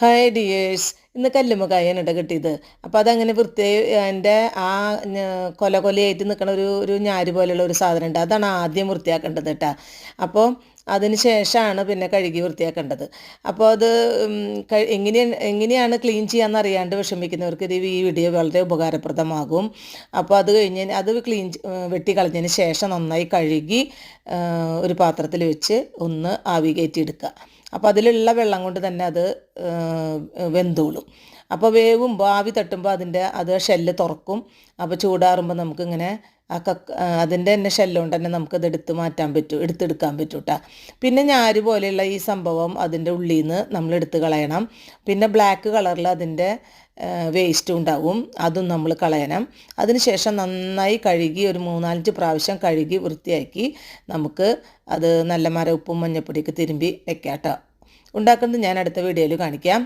Hi dears ഇന്ന് കല്ലുമ്മക്കായാണ് ഇട കിട്ടിയത്. അപ്പോൾ അതങ്ങനെ വൃത്തിയായി എന്റെ ആ കൊല കൊലയായിട്ട് നിൽക്കണ ഒരു ഒരു ഞാര് പോലെയുള്ള ഒരു സാധനം ഉണ്ട് അതാണ് ആദ്യം വൃത്തിയാക്കേണ്ടത് കേട്ടോ. അപ്പോൾ അതിന് ശേഷമാണ് പിന്നെ കഴുകി വൃത്തിയാക്കേണ്ടത്. അപ്പോൾ അത് എങ്ങനെ എങ്ങനെയാണ് ക്ലീൻ ചെയ്യാമെന്ന് അറിയാണ്ട് വിഷമിക്കുന്നവർക്ക് ഇത് ഈ വീഡിയോ വളരെ ഉപകാരപ്രദമാകും. അപ്പോൾ അത് കഴിഞ്ഞ് അത് ക്ലീൻ വെട്ടി കളഞ്ഞതിന് ശേഷം നന്നായി കഴുകി ഒരു പാത്രത്തിൽ വെച്ച് ഒന്ന് ആവി കയറ്റി എടുക്കുക അപ്പോൾ അതിലുള്ള വെള്ളം കൊണ്ട് തന്നെ അത് വെന്തോളും. അപ്പോൾ വേവുമ്പോൾ ആവി തട്ടുമ്പോൾ അതിന്റെ അത് ഷെല്ല് തുറക്കും. അപ്പോൾ ചൂടാറുമ്പോൾ നമുക്കിങ്ങനെ ആ കക്ക അതിന്റെ തന്നെ കൊണ്ട് തന്നെ നമുക്കത് എടുത്ത് മാറ്റാൻ പറ്റും എടുത്തെടുക്കാൻ പറ്റും കേട്ടോ പിന്നെ ഞാര് പോലെയുള്ള ഈ സംഭവം അതിന്റെ ഉള്ളിൽ നിന്ന് നമ്മൾ എടുത്ത് കളയണം. പിന്നെ ബ്ലാക്ക് കളറിൽ അതിന്റെ വേസ്റ്റും ഉണ്ടാവും. അതും നമ്മൾ കളയണം. അതിനുശേഷം നന്നായി കഴുകി ഒരു മൂന്നാലഞ്ച് പ്രാവശ്യം കഴുകി വൃത്തിയാക്കി നമുക്ക് അത് നല്ല മര ഉപ്പും മഞ്ഞപ്പൊടിയൊക്കെ തിരുമ്പി വെക്കാം കേട്ടോ ഉണ്ടാക്കുന്നത് ഞാൻ അടുത്ത വീഡിയോയിൽ കാണിക്കാം.